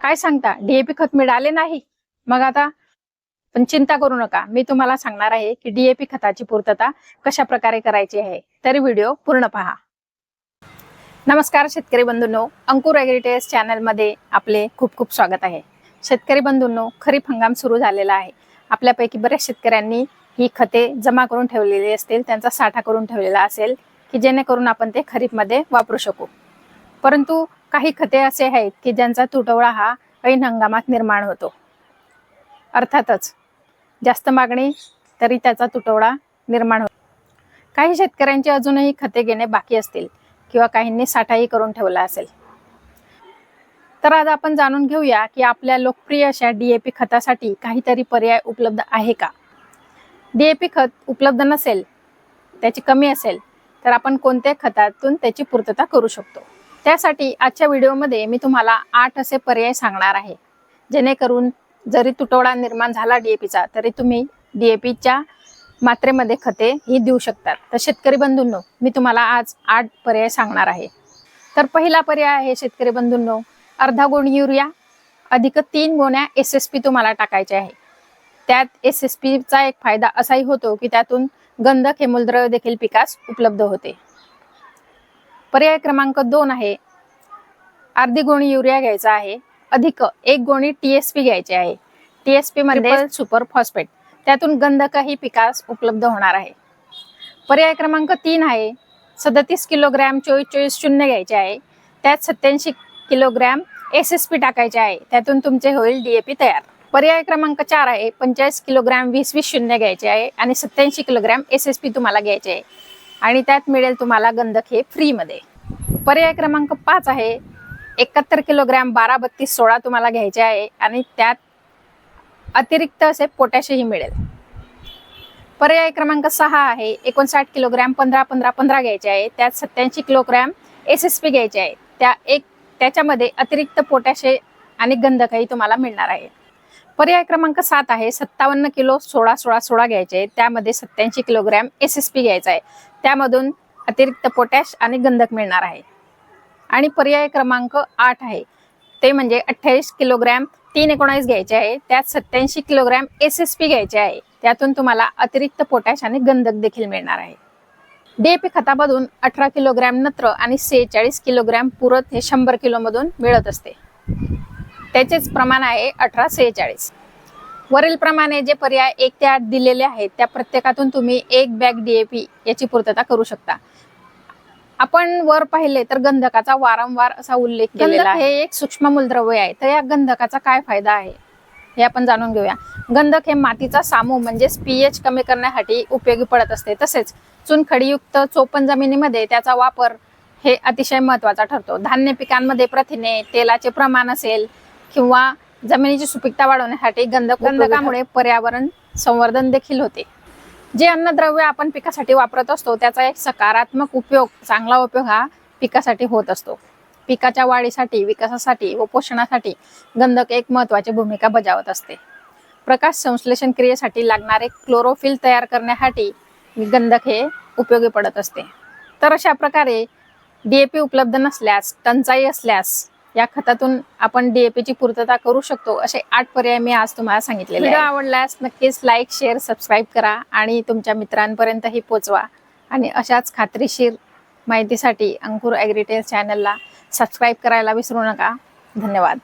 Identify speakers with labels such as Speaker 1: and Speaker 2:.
Speaker 1: काय सांगता? डीएपी खत मिळाले नाही. मग आता पण चिंता करू नका. मी तुम्हाला सांगणार आहे की डीएपी खताची पूर्तता कशा प्रकारे करायची आहे. तरी व्हिडिओ पूर्ण पहा. नमस्कार शेतकरी बंधूंनो. अंकुर ॲग्रिटेस चॅनलमध्ये आपले खूप खूप स्वागत आहे. शेतकरी बंधूंनो खरीप हंगाम सुरू झालेला आहे. आपल्यापैकी बऱ्याच शेतकऱ्यांनी ही खते जमा करून ठेवलेली असतील त्यांचा साठा करून ठेवलेला असेल की जेणेकरून आपण ते खरीपमध्ये वापरू शकू. परंतु काही खते असे आहेत की ज्यांचा तुटवडा हा ऐन हंगामात निर्माण होतो. अर्थातच जास्त मागणी तरी त्याचा तुटवडा निर्माण होतो. काही शेतकऱ्यांची अजूनही खते घेणे बाकी असतील किंवा काहींनी साठाही करून ठेवला असेल. तर आज आपण जाणून घेऊया की आपल्या लोकप्रिय अशा डीएपी खतासाठी काहीतरी पर्याय उपलब्ध आहे का? डीएपी खत उपलब्ध नसेल त्याची कमी असेल तर आपण कोणत्या खतातून त्याची पूर्तता करू शकतो? त्यासाठी आजच्या व्हिडिओमध्ये मी तुम्हाला आठ असे पर्याय सांगणार आहे. जेणेकरून जरी तुटवडा निर्माण झाला डीएपीचा तरी तुम्ही डीएपीच्या मात्रेमध्ये खते ही देऊ शकतात. तर शेतकरी बंधूंनो मी तुम्हाला आज आठ पर्याय सांगणार आहे. तर पहिला पर्याय आहे शेतकरी बंधूंनो अर्धा गुण युरिया अधिक तीन गोण्या एस एस पी तुम्हाला टाकायचे आहे. त्यात एस एस पीचा एक फायदा असाही होतो की त्यातून गंधक हे मूलद्रव्य देखील पिकास उपलब्ध होते. पर्याय क्रमांक दोन आहे. अर्धी गोणी युरिया घ्यायचा आहे. अधिक एक गोणी टीएसपी घ्यायची आहे. टीएसपी मध्ये सुपर फॉस्फेट त्यातून गंधकही पिकास उपलब्ध होणार आहे. पर्याय क्रमांक तीन आहे. सदतीस किलोग्रॅम चोवीस चोवीस शून्य घ्यायचे आहे. त्यात सत्याऐंशी किलोग्रॅम एस एस पी टाकायचे आहे. त्यातून तुमचे होईल डीएपी तयार. पर्याय क्रमांक चार आहे. पंचेचाळीस किलोग्रॅम वीस वीस शून्य घ्यायचे आहे. आणि सत्याऐंशी किलोग्रॅम एस एस पी तुम्हाला घ्यायचे आहे. आणि त्यात मिळेल तुम्हाला गंधक हे फ्रीमध्ये. पर्याय क्रमांक पाच आहे. एकाहत्तर किलोग्रॅम बारा बत्तीस सोळा तुम्हाला घ्यायचे आहे आणि त्यात अतिरिक्त असे पोटॅशही मिळेल. पर्याय क्रमांक सहा आहे. एकोणसाठ किलोग्रॅम पंधरा पंधरा पंधरा घ्यायचे आहे. त्यात सत्याऐंशी किलोग्रॅम एस एस पी घ्यायचे आहे. त्या एक त्याच्यामध्ये अतिरिक्त पोटॅशे आणि गंधकही तुम्हाला मिळणार आहे. पर्याय क्रमांक सात आहे. सत्तावन्न किलो सोळा सोळा सोळा घ्यायचे आहे त्यामध्ये सत्याऐंशी किलोग्रॅम एस एस पी घ्यायचा आहे. त्यामधून अतिरिक्त पोटॅश आणि गंधक मिळणार आहे. आणि पर्याय क्रमांक आठ आहे. ते म्हणजे अठ्ठावीस किलोग्रॅम तीन एकोणावीस घ्यायचे आहे. त्यात सत्याऐंशी किलोग्रॅम एस एस पी घ्यायचे आहे. त्यातून तुम्हाला अतिरिक्त पोटॅश आणि गंधक देखील मिळणार आहे. डीएपी खतामधून अठरा किलोग्रॅम नत्र आणि सेहेचाळीस किलोग्रॅम पुरत हे शंभर किलोमधून मिळत असते. त्याचेच प्रमाण आहे अठरा सेहेचाळीस. वरील प्रमाणे जे पर्याय एक ते आठ दिलेले आहेत त्या प्रत्येकातून तुम्ही एक बॅग डीएपी याची पूर्तता करू शकता. आपण वर पाहिले तर गंधकाचा वारंवार असा उल्लेख केलेला हे एक सूक्ष्म मूलद्रव्य आहे तर या गंधकाचा काय फायदा आहे? हे आपण जाणून घेऊया. गंधक हे मातीचा सामू म्हणजेच पीएच कमी करण्यासाठी उपयोगी पडत असते. तसेच चुनखडीयुक्त चोपन जमिनीमध्ये त्याचा वापर हे अतिशय महत्त्वाचा ठरतो. धान्य पिकांमध्ये प्रथिने तेलाचे प्रमाण असेल किंवा जमिनीची सुपीकता वाढवण्यासाठी गंधक गंधकामुळे पर्यावरण संवर्धन देखील होते. जे अन्नद्रव्य आपण पिकासाठी वापरत असतो त्याचा एक सकारात्मक उपयोग चांगला उपयोग हा पिकासाठी होत असतो. पिकाच्या वाढीसाठी विकासासाठी व पोषणासाठी गंधक एक महत्वाची भूमिका बजावत असते. प्रकाश संश्लेषण क्रियेसाठी लागणारे क्लोरोफिल तयार करण्यासाठी गंधक हे उपयोगी पडत असते. तर अशा प्रकारे डीएपी उपलब्ध नसल्यास टंचाई असल्यास या खतातून आपण डीएपी ची पूर्तता करू शकतो. असे आठ पर्याय मी आज तुम्हाला सांगितलेले व्हिडिओ आवडल्यास नक्कीच लाईक शेअर सबस्क्राईब करा आणि तुमच्या मित्रांपर्यंतही पोचवा. आणि अशाच खात्रीशीर माहितीसाठी अंकुर ॲग्रिटेल चॅनलला सबस्क्राईब करायला विसरू नका. धन्यवाद.